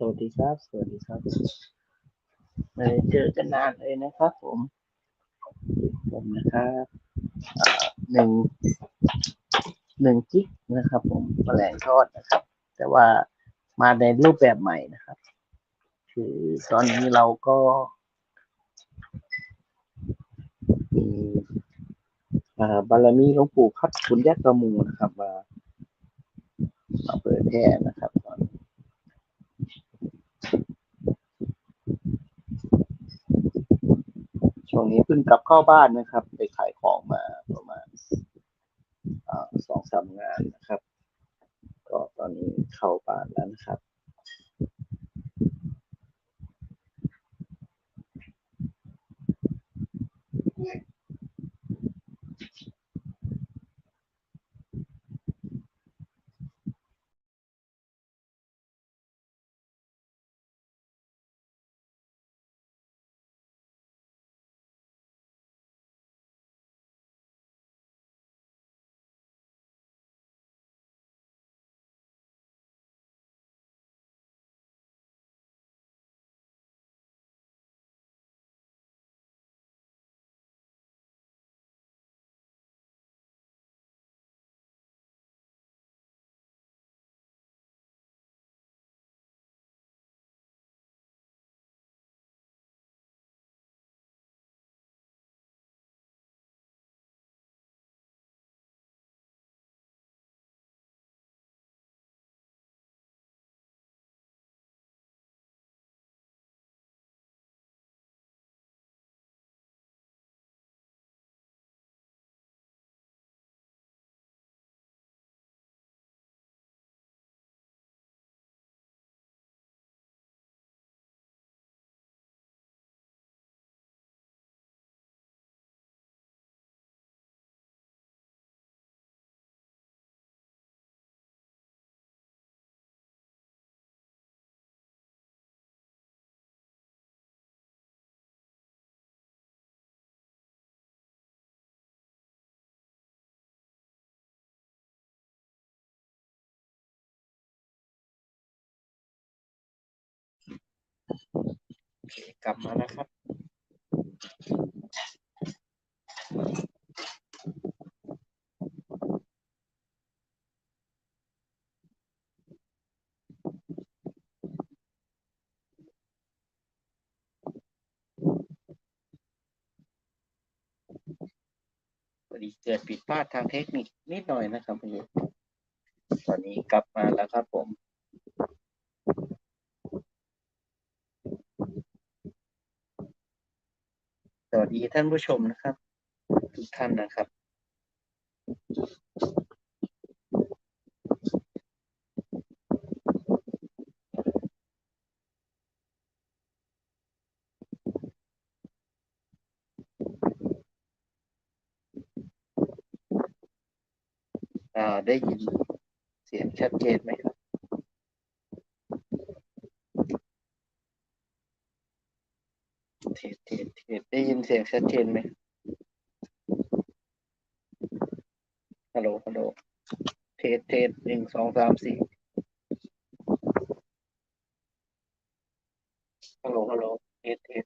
สวัสดีครับ สวัสดีครับไม่เจอกันนานเลยนะครับ ผมผมนะครับหนึ่งหนึ่งจิกนะครับ ผมแมลงทอดนะครับ แต่ว่ามาในรูปแบบใหม่นะครับ คือตอนนี้เราก็มีบารมีหลวงปู่พัดคุณยักษ์กระมูนะครับมามาเปิดแพร่นะครับตอนนี้ ช่วงนี้เพิ่งกลับเข้าบ้านนะครับ ไปขายของมาประมาณสองสามงานนะครับ ก็ตอนนี้เข้าบ้านแล้วนะครับ กลับมาแล้วครับ พอดีเกิดผิดพลาดทางเทคนิคนิดหน่อยนะครับพี่ตอนนี้กลับมาแล้วครับผม วัสดีท่านผู้ชมนะครับ ทุกท่านนะครับ อ่า ได้ยินเสียงชัดเจนไหมครับ เทสเทสเทสได้ยินเสียงชัดเจนไหมฮัลโหลฮัลโหลเทสเทสหนึ่งสองสามสี่ฮัลโหลฮัลโหลเทสเทส